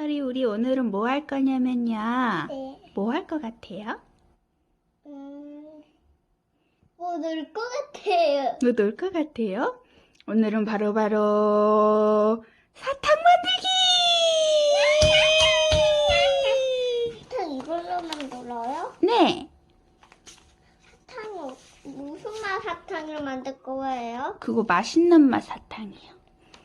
설이 우리 오늘은 뭐 할 거냐면요. 네. 뭐 할 것 같아요? 음, 뭐놀것 같아요. 뭐 놀 것 같아요? 오늘은 바로바로 사탕 만들기! 사탕 이걸로만 놀아요? 네, 사탕 무슨 맛 사탕을 만들 거예요? 그거 맛있는 맛 사탕이요.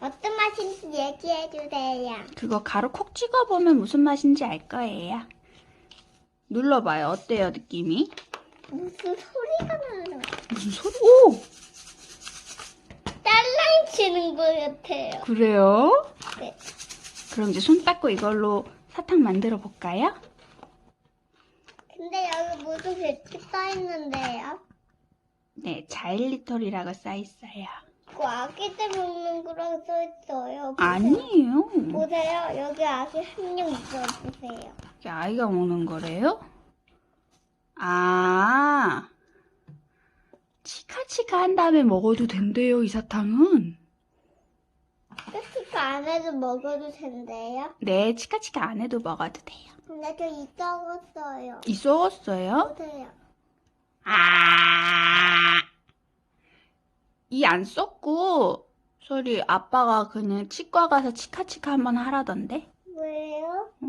어떤 맛인지 얘기해 주세요. 그거 가루 콕 찍어보면 무슨 맛인지 알 거예요. 눌러봐요. 어때요, 느낌이? 무슨 소리가 나요? 무슨 소리? 오! 딸랑 치는 것 같아요. 그래요? 네. 그럼 이제 손 닦고 이걸로 사탕 만들어 볼까요? 근데 여기 무슨 글씨 써 있는데요? 네, 자일리톨이라고 써 있어요. 그 아기들 먹는 거라고 써 있어요. 보세요. 아니에요. 보세요. 여기 아기 한명 있어보세요. 이게 아이가 먹는 거래요? 아, 치카치카 한 다음에 먹어도 된대요, 이 사탕은. 스티커 안 해도 먹어도 된대요? 네, 치카치카 안 해도 먹어도 돼요. 근데 저 잊어먹었어요. 이 썩었어요? 보세요. 아, 이안 썩고, 소리 아빠가 그냥 치과 가서 치카치카 한번 하라던데?